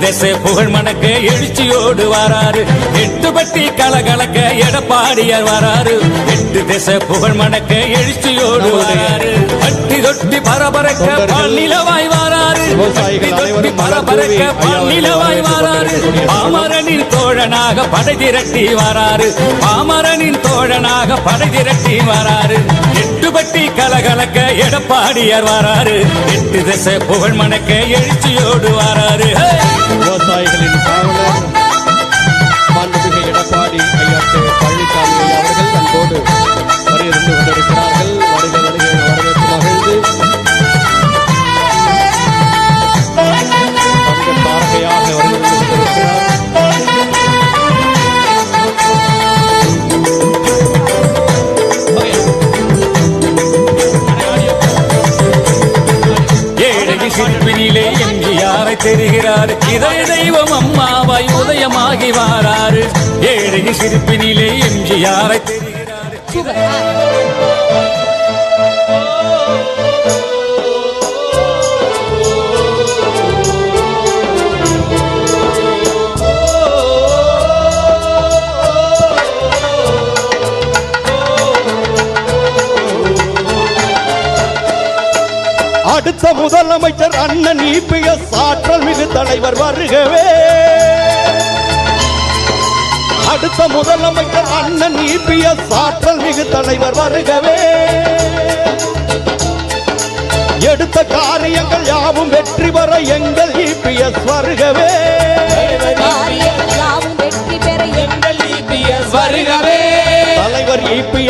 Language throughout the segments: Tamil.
திசை புகழ் மணக்க எழுச்சியோடு வராரு. எட்டு பட்டி கலகலக்க எடப்பாடியார் வராரு. எட்டு திசை புகழ் மணக்க எழுச்சியோடு வராரு. பட்டி தொட்டி பரபரக்க பல்நிலவாய் வராரு விவசாயிகள் அனைவரும் பரபரக்க வராரு. பாமரனின் தோழனாக படை திரட்டி வராரு பாமரனின் தோழனாக படை திரட்டி வராரு எட்டுப்பட்டி கலகலக்க எடப்பாடியார் வராரு எட்டு திசை புகழ் மணக்க எழுச்சியோடு வராரு! விவசாயிகளின் இதய தெய்வம் அம்மாவாய் உதயமாகி வாராறு. ஏழை சிரிப்பினிலே எம்ஜிஆரை தெரிகிறார் அடுத்த முதலமைச்சர் அண்ணன் இபிஎஸ் ஆற்றல் மிகு தலைவர் வருகவே. அடுத்த முதலமைச்சர் அண்ணன் இபிஎஸ் ஆற்றல் மிகு தலைவர் வருகவே. எடுத்த காரியங்கள் யாவும் வெற்றி பெற எங்கள் இபிஎஸ் வருகவே. வருகவே. தலைவர் இபிஎஸ்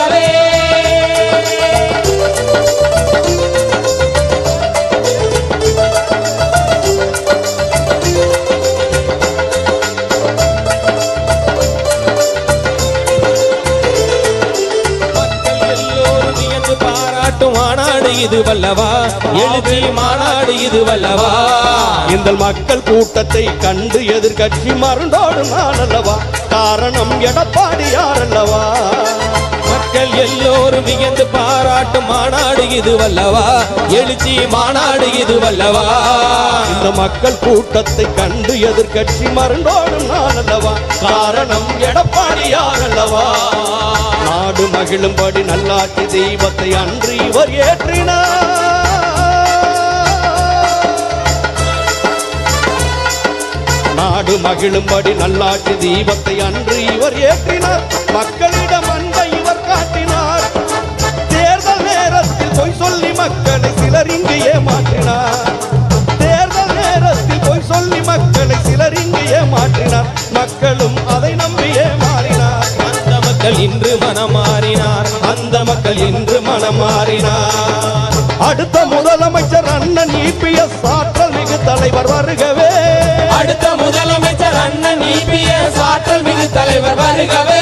பாராட்டும் மாநாடு இது வல்லவா? எழுச்சி மாநாடு இது வல்லவா? இந்த மக்கள் கூட்டத்தை கண்டு எதிர்கட்சி மறந்தோடு நான் அல்லவா? காரணம் எடப்பாடி யாரல்லவா மக்கள் எல்லோரும் வியந்து பாராட்டு மாநாடு இது வல்லவா? எழுச்சி மாநாடு இது வல்லவா? இந்த மக்கள் கூட்டத்தை கண்டு எதிர்கட்சி மறந்தோடும் நான் அல்லவா? காரணம் எடப்பாடி யார் அல்லவா? நாடு மகிழும்படி நல்லாட்சி தெய்வத்தை அன்று இவர் ஏற்றினார். நாடு மகிழும்படி நல்லாட்சி தீபத்தை அன்று இவர் ஏற்றினார். மக்களிடம் மக்களை சிலர் இங்கு ஏமாற்றினார். தேர்தல் நேரத்தில் பொய் சொல்லி மக்களை சிலர் இங்கு ஏமாற்றினார். மக்களும் அதை நம்பி ஏமாறினார். அந்த மக்கள் இன்று மனம் மாறினார் அந்த மக்கள் இன்று மனம் மாறினார் அடுத்த முதலமைச்சர் அண்ணன் இபிஎஸ் ஆற்றல் மிகு தலைவர் வருகவே. அடுத்த முதலமைச்சர் அண்ணன் இபிஎஸ் ஆற்றல் மிகு தலைவர் வருகவே.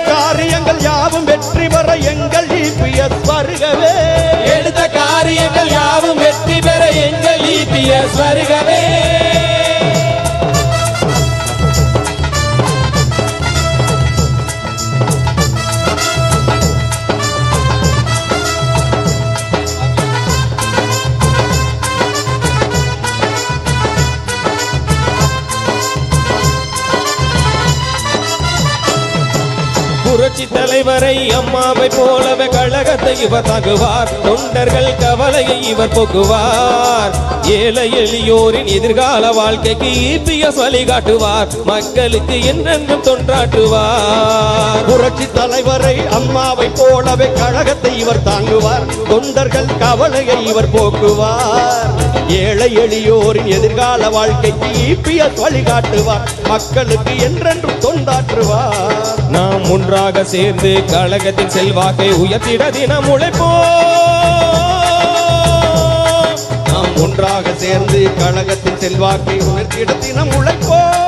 இபிஎஸ் புரட்சி தலைவரை அம்மாவை போலவே கழகத்தை இவர் தகுவார். தொண்டர்கள் கவலையை இவர் போக்குவார். ஏழை எளியோரின் எதிர்கால வாழ்க்கைக்கு இபிஎஸ் வழிகாட்டுவார். மக்களுக்கு என்னென்றும் தொண்டாற்றுவார். புரட்சி தலைவரை அம்மாவை போலவே கழகத்தை இவர் தாங்குவார். தொண்டர்கள் கவலையை இவர் போக்குவார். ஏழை எளியோரின் எதிர்கால வாழ்க்கைக்கு இபிஎஸ் வழிகாட்டுவார். மக்களுக்கு என்றென்றும் தொண்டாற்றுவார். நாம் ஒன்றாக சேர்ந்து கழகத்தின் செல்வாக்கை உயர்த்திட தினம் உழைப்போம். நாம் ஒன்றாக சேர்ந்து கழகத்தின் செல்வாக்கை உயர்த்திட தினம் உழைப்போம்.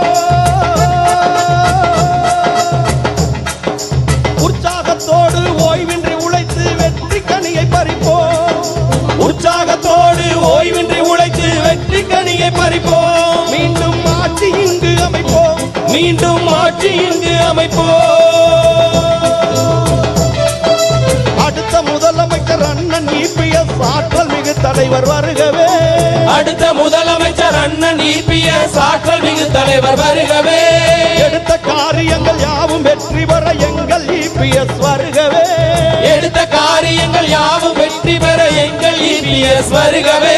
உற்சாகத்தோடு ஓய்வின்றி உழைத்து வெற்றி கனியை பறிப்போம். உற்சாகத்தோடு ஓய்வின்றி உழைத்து வெற்றி கனியை பறிப்போம். மீண்டும் ஆட்சி இங்கு அமைப்போம். அடுத்த முதலமைச்சர் அண்ணன் இபிஎஸ் ஆற்றல் மிகு தலைவர் வருகவே. அடுத்த முதலமைச்சர் அண்ணன் இபிஎஸ் ஆற்றல் மிகு தலைவர் வருகவே. எடுத்த காரியங்கள் யாவும் வெற்றி பெற எங்கள் இபிஎஸ் வருகவே. எடுத்த காரியங்கள் யாவும் வெற்றி பெற எங்கள் இபிஎஸ் வருகவே.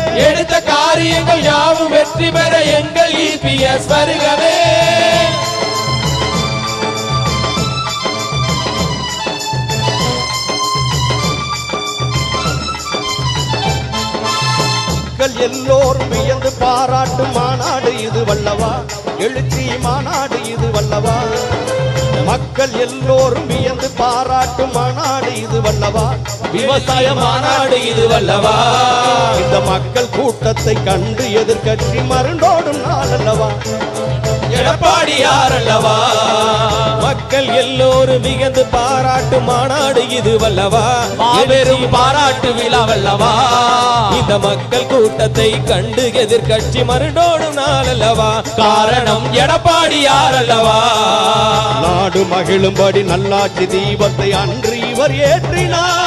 எடுத்த காரியங்கள் யாவும் வெற்றி பெற எங்கள் இபிஎஸ் வருகவே. மக்கள் எல்லோரும் வியந்து பாராட்டும் மாநாடு இது வல்லவா? எழுச்சி மாநாடு இது வல்லவா? மக்கள் எல்லோரும் வியந்து பாராட்டும் மாநாடு இது வல்லவா? விவசாய மாநாடு இது வல்லவா? இந்த மக்கள் கூட்டத்தை கண்டு எதிர்க்கட்சி மருண்டோடும் நாள் அல்லவா எடப்பாடியார் அல்லவா மக்கள் எல்லோரும் மிகுந்து பாராட்டு மாநாடு இது வல்லவா? மாபெரும் பாராட்டு விழா வல்லவா? இந்த மக்கள் கூட்டத்தை கண்டு எதிர்கட்சி மருண்டோடும் நாள் அல்லவா காரணம் எடப்பாடியார் அல்லவா நாடு மகிழும்படி நல்லாட்சி தீபத்தை அன்று இவர் ஏற்றினார்.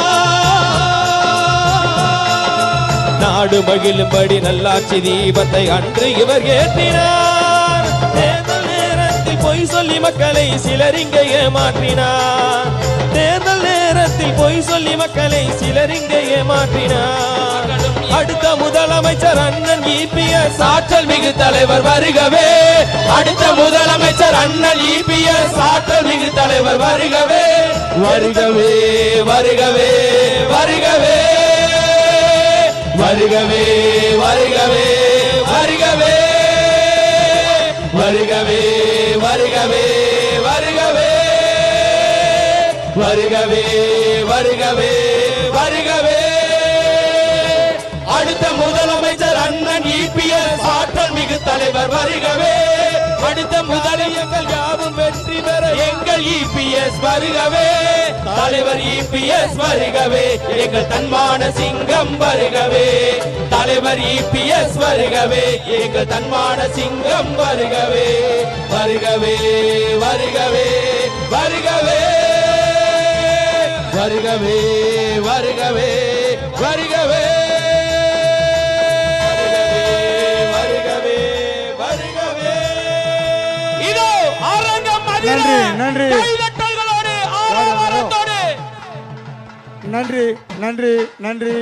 நாடு மகிழும்படி நல்லாட்சி தீபத்தை அன்று இவர் ஏற்றினார். தேர்தல் நேரத்தில் பொய் சொல்லி மக்களை சிலர் இங்கே ஏமாற்றினார். தேர்தல் நேரத்தில் பொய் சொல்லி மக்களை சிலர் இங்கே ஏமாற்றினார். அடுத்த முதலமைச்சர் அண்ணன் இபிஎஸ் ஆற்றல் மிகு தலைவர் வருகவே. அடுத்த முதலமைச்சர் அண்ணன் இபிஎஸ் ஆற்றல் மிகு தலைவர் வருகவே. வருகவே வருகவே வருகவே. வருகவே வருகவே வருகவே. வருகவே வருகவே. வருகவே வருகவே வருகவே. அடுத்த முதலமைச்சர் அண்ணன் இபிஎஸ் ஆற்றல் மிகு தலைவர் வருகவே. அடுத்த முதலமைச்சர் யாரும் வெற்றி பெற எங்கள் இபிஎஸ் வருகவே. தலைவர் இபிஎஸ் வருகவே எங்கள் தன்மான சிங்கம் வருகவே. தலைவர் இபிஎஸ் வருகவே எங்கள் தன்மான சிங்கம் வருகவே. வருகவே வருகவே வருகவே. வருகவே வருகவே வருகவே. வருகவே வருகவே. இதோ அரங்கம் நன்றி, நன்றி. நன்றி நன்றி நன்றி.